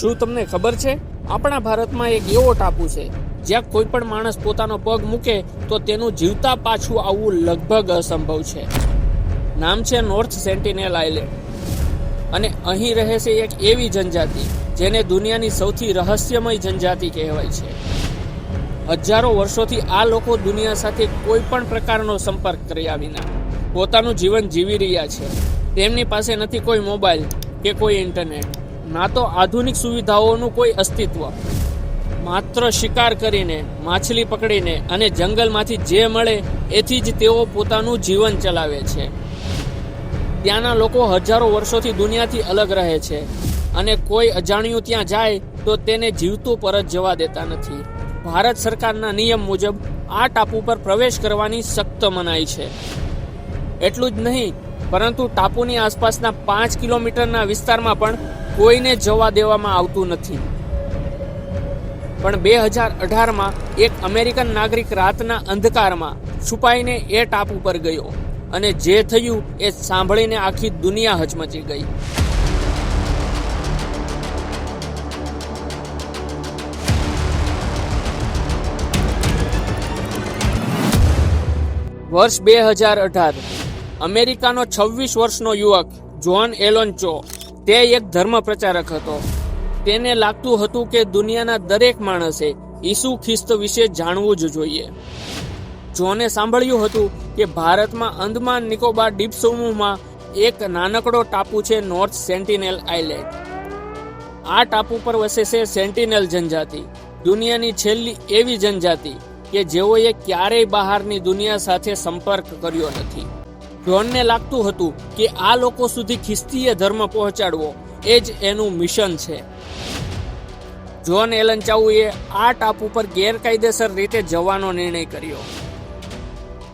શું તમને ખબર છે? આપણા ભારતમાં એક એવો ટાપુ છે, જ્યાં કોઈ પણ માણસ પોતાનો પગ મૂકે તો તેનું જીવતા પાછું આવવું લગભગ અસંભવ છે. નામ છે નોર્થ સેન્ટિનેલ આઇલેન્ડ અને અહીં રહે છે એક એવી જનજાતિ, જેને દુનિયાની સૌથી રહસ્યમય જનજાતિ કહેવાય છે. હજારો વર્ષોથી આ લોકો દુનિયા સાથે કોઈ પણ પ્રકારનો સંપર્ક કર્યા વિના પોતાનું જીવન જીવી રહ્યા છે. તેમની પાસે નથી કોઈ મોબાઈલ કે કોઈ ઇન્ટરનેટ. ના તો આધુનિક સુવિધાઓનું કોઈ અસ્તિત્વ. માત્ર શિકાર કરીને, માછલી પકડીને અને જંગલમાંથી જે મળે, એથી જ તેઓ પોતાનું જીવન ચલાવે છે. ત્યાંના લોકો હજારો વર્ષોથી દુનિયાથી અલગ રહે છે અને કોઈ અજાણ્યું ત્યાં જાય, તો તેને જીવતું પરત જવા દેતા નથી. ભારત સરકારના નિયમ મુજબ, આ ટાપુ પર પ્રવેશ કરવાની સખ્ત મનાઈ છે. એટલું જ નહીં, પરંતુ ટાપુની આસપાસના પાંચ કિલોમીટરના વિસ્તારમાં પણ કોઈને જવા દેવામાં આવતું નથી. પણ બે હજાર અઢારમાં એક અમેરિકન નાગરિક રાતના અંધકારમાં છુપાઈને એ ટાપુ પર ગયો અને જે થયું એ સાંભળીને આખી દુનિયા હચમચી ગઈ. વર્ષ બે હજાર અઢાર અમેરિકાનો છવ્વીસ વર્ષનો યુવક જોન એલોન ચો તે એક ધર્મ પ્રચારક હતો. તેને લાગતું હતું કે દુનિયાના દરેક માણસે ઈસુ ખ્રિસ્ત વિશે જાણવું જ જોઈએ. જોને સાંભળ્યું હતું કે ભારતમાં અંદમાન નિકોબાર ડીપ સમૂહમાં એક નાનકડો ટાપુ છે નોર્થ સેન્ટિનેલ આઇલેન્ડ. આ ટાપુ પર વસે છે સેન્ટિનેલ જનજાતિ. દુનિયાની છેલ્લી એવી જનજાતિ કે જેઓએ ક્યારેય બહારની દુનિયા સાથે સંપર્ક કર્યો નથી. જોનને લાગતું હતું કે આ લોકો સુધી ખ્રિસ્તીય ધર્મ પહોંચાડવો, એ જ એનું મિશન છે. જોન એલન ચાઉએ આ ટાપુ પર ગેરકાયદેસર રીતે જવાનો નિર્ણય કર્યો.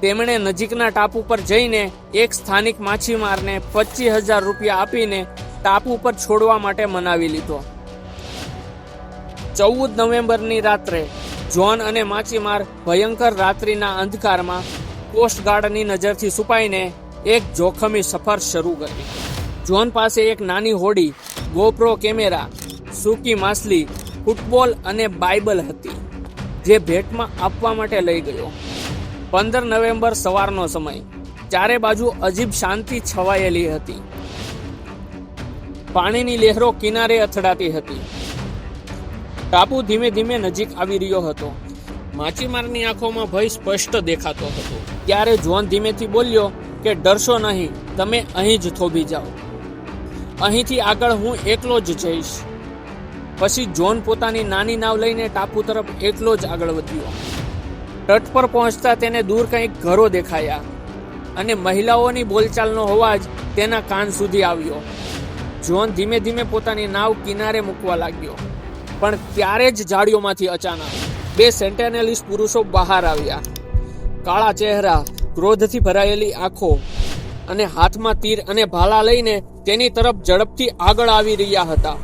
તેમણે નજીકના ટાપુ પર જઈને એક સ્થાનિક માછીમારને પચીસ હજાર રૂપિયા આપીને ટાપુ પર છોડવા માટે મનાવી લીધો. ચૌદ નવેમ્બરની રાત્રે જોન અને માછીમાર ભયંકર રાત્રિના અંધકારમાં કોસ્ટગાર્ડની નજરથી છુપાઈને એક જોખમી સફર શરૂ કરી. જોન પાસે એક નાની હોડી, ગોપ્રો કેમેરા, સૂકી માછલી, ફૂટબોલ અને બાઇબલ હતી, જે ભેટમાં આપવા માટે લઈ ગયો. પંદર નવેમ્બર સવારનો સમય. ચારે બાજુ અજીબ શાંતિ છવાયેલી હતી. પાણીની લહેરો કિનારે અથડાતી હતી. ટાપુ ધીમે ધીમે નજીક આવી રહ્યો હતો. માછીમારની આંખોમાં ભય સ્પષ્ટ દેખાતો હતો. ત્યારે જોન ધીમેથી બોલ્યો કે, ડરશો નહીં, તમે અહીં જ થોભી જાઓ. અહીંથી આગળ હું એકલો જ જઈશ. પછી જોન પોતાની નાની નાવ લઈને ટાપુ તરફ એકલો જ આગળ વધ્યો. તટ પર પહોંચતા તેને દૂર કંઈક ઘરો દેખાયા અને મહિલાઓની બોલચાલનો અવાજ તેના કાન સુધી આવ્યો. જોન ધીમે ધીમે પોતાની નાવ કિનારે મૂકવા લાગ્યો, પણ ત્યારે જ ઝાડીઓમાંથી અચાનક બે સેન્ટેનેલિસ પુરુષો બહાર આવ્યા. કાળા ચહેરા, ક્રોધથી ભરાયેલી આંખો અને હાથમાં તીર અને ભાલા લઈને તેની તરફ ઝડપથી આગળ આવી રહ્યા હતા.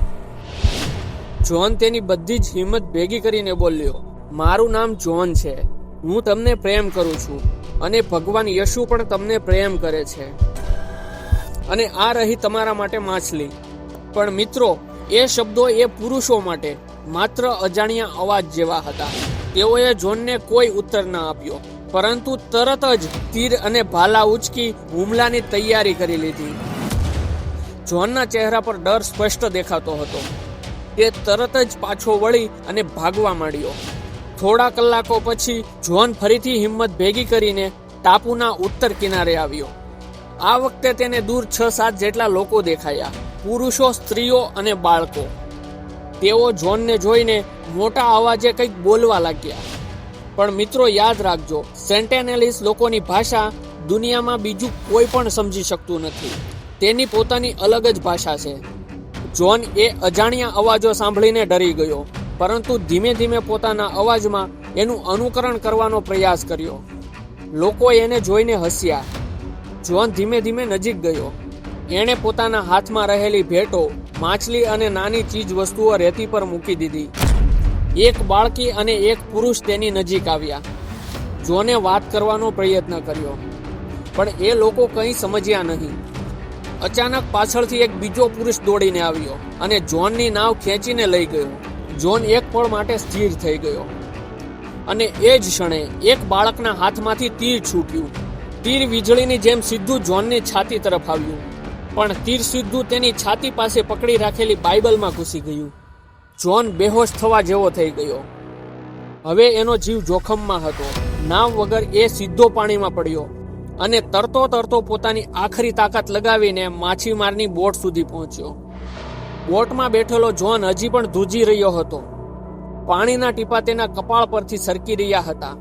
જોન તેની બધી જ હિંમત ભેગી કરીને બોલ્યો, મારું નામ જોન છે. હું તમને પ્રેમ કરું છું અને ભગવાન યશુ પણ તમને પ્રેમ કરે છે. અને આ રહી તમારા માટે માછલી. પણ મિત્રો, એ શબ્દો એ પુરુષો માટે માત્ર અજાણ્યા અવાજ જેવા હતા. તેઓએ જોનને કોઈ ઉત્તર ન આપ્યો, પરંતુ તરત જ તીર અને ભાલા ઉચકી હુમલાની તૈયારી કરી લીધી. જોનના ચહેરા પર ડર સ્પષ્ટ દેખાતો હતો. તે તરત જ પાછો વળી અને ભાગવા માંડ્યો. થોડા કલાકો પછી જોન ફરીથી હિંમત ભેગી કરીને ટાપુના ઉત્તર કિનારે આવ્યો. આ વખતે તેને દૂર છ સાત જેટલા લોકો દેખાયા, પુરુષો, સ્ત્રીઓ અને બાળકો. તેઓ જોનને જોઈને મોટા અવાજે કંઈક બોલવા લાગ્યા. પણ મિત્રો યાદ રાખજો, સેન્ટેનેલિસ લોકોની ભાષા દુનિયામાં બીજું કોઈ પણ સમજી શકતું નથી. તેની પોતાની અલગ જ ભાષા છે. જોન એ અજાણ્યા અવાજો સાંભળીને ડરી ગયો, પરંતુ ધીમે ધીમે પોતાના અવાજમાં એનું અનુકરણ કરવાનો પ્રયાસ કર્યો. લોકો એને જોઈને હસ્યા. જોન ધીમે ધીમે નજીક ગયો. એણે પોતાના હાથમાં રહેલી ભેટો માછલી અને નાની ચીજ વસ્તુઓ રેતી પર મૂકી દીધી. એક બાળકી અને એક પુરુષ તેની નજીક આવ્યા. જોને વાત કરવાનો પ્રયત્ન કર્યો. પણ એ લોકો કંઈ સમજ્યા નહીં. અચાનક પાછળથી એક બીજો પુરુષ દોડીને આવ્યો અને જોનની નાવ ખેંચીને લઈ ગયો. જોન એક પળ માટે સ્થિર થઈ ગયો. અને એ જ ક્ષણે એક બાળકના હાથમાંથી તીર છૂટ્યું. તીર વીજળીની જેમ સીધું જોનની છાતી તરફ આવ્યું. પણ તીર સીધું તેની છાતી પાસે પકડી રાખેલી બાઇબલમાં ઘૂસી ગયું. જોન બેહોશ થવા જેવો થઈ ગયો. હવે એનો જીવ જોખમમાં હતો. નામ વગર એ સીધો પાણીમાં પડ્યો અને તરતો તરતો પોતાની આખરી તાકાત લગાવીને માછીમારની બોટ સુધી પહોંચ્યો. બોટમાં બેઠેલો જોન હજી પણ ધ્રુજી રહ્યો હતો. પાણીના ટીપા તેના કપાળ પરથી સરકી રહ્યા હતા.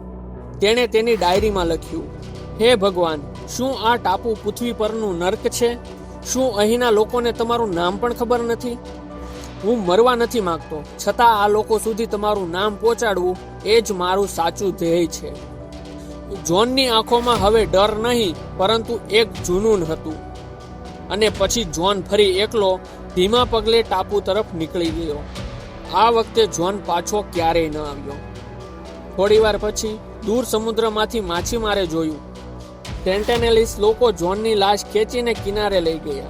તેણે તેની ડાયરીમાં લખ્યું, હે ભગવાન, શું આ ટાપુ પૃથ્વી પરનું નર્ક છે? શું અહીંના લોકોને તમારું નામ પણ ખબર નથી? હું મરવા નથી માંગતો. છતાં આ લોકો સુધી તમારું નામ પહોંચાડવું એ જ મારું સાચું ધ્યેય છે. જોનની આંખોમાં હવે ડર નહીં, પરંતુ એક જુનૂન હતું. અને પછી જોન ફરી એકલો ધીમા પગલે ટાપુ તરફ નીકળી ગયો. આ વખતે જોન પાછો ક્યારેય ન આવ્યો. થોડીવાર પછી દૂર સમુદ્રમાંથી માછીમારે જોયું. ટેન્ટેનેલિસ લોકો જોનની લાશ ખેંચીને કિનારે લઈ ગયા.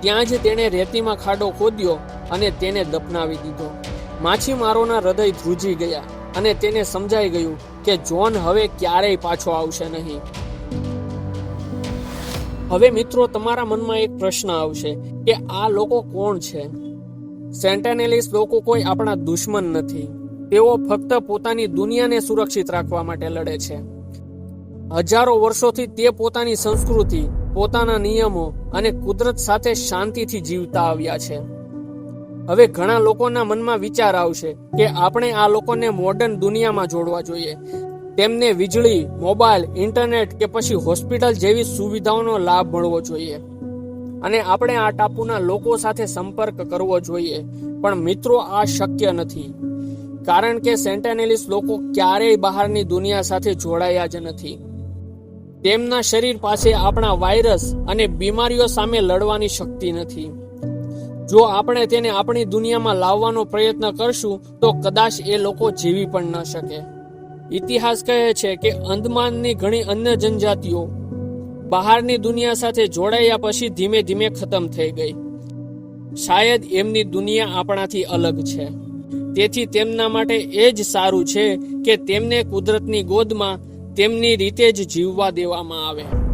ત્યાં જ તેણે રેતીમાં ખાડો ખોદ્યો અને તેને દફનાવી દીધો. માછીમારોના હૃદય ધ્રુજી ગયા અને તેને સમજાઈ ગયું કે જોન હવે ક્યારેય પાછો આવશે નહીં. હવે મિત્રો, તમારા મનમાં એક પ્રશ્ન આવશે કે આ લોકો કોણ છે? સેન્ટેનેલિસ લોકો કોઈ આપણા દુશ્મન નથી. તેઓ ફક્ત પોતાની દુનિયાને સુરક્ષિત રાખવા માટે લડે છે. હજારો વર્ષોથી તે પોતાની સંસ્કૃતિ, પોતાના નિયમો અને કુદરત સાથે શાંતિથી જીવતા આવ્યા છે. હવે ઘણા લોકોના મનમાં વિચાર આવશે કે આપણે આ લોકોને મોડર્ન દુનિયામાં જોડવા જોઈએ. તેમને વીજળી, મોબાઈલ ઇન્ટરનેટ કે પછી હોસ્પિટલ જેવી સુવિધાઓનો લાભ મળવો જોઈએ. અને આપણે આ ટાપુના લોકો સાથે સંપર્ક કરવો જોઈએ. પણ મિત્રો, આ શક્ય નથી. કારણ કે સેન્ટેનેલિસ લોકો ક્યારેય બહારની દુનિયા સાથે જોડાયા જ નથી. તેમના શરીર પાસે આપણા વાયરસ અને બીમારીઓ સામે લડવાની શક્તિ નથી. જો આપણે તેને આપણી દુનિયામાં લાવવાનો પ્રયત્ન કરશું, તો કદાચ એ લોકો જીવી પણ ન શકે. ઇતિહાસ કહે છે કે અંદમાનની ઘણી અન્ય જનજાતિઓ બહારની દુનિયા સાથે જોડાયા પછી ધીમે ધીમે ખતમ થઈ ગઈ. શાયદ એમની દુનિયા આપણાથી અલગ છે. તેથી તેમના માટે એ જ સારું છે કે તેમને કુદરતની ગોદમાં તેમની રીતે જ જીવવા દેવામાં આવે.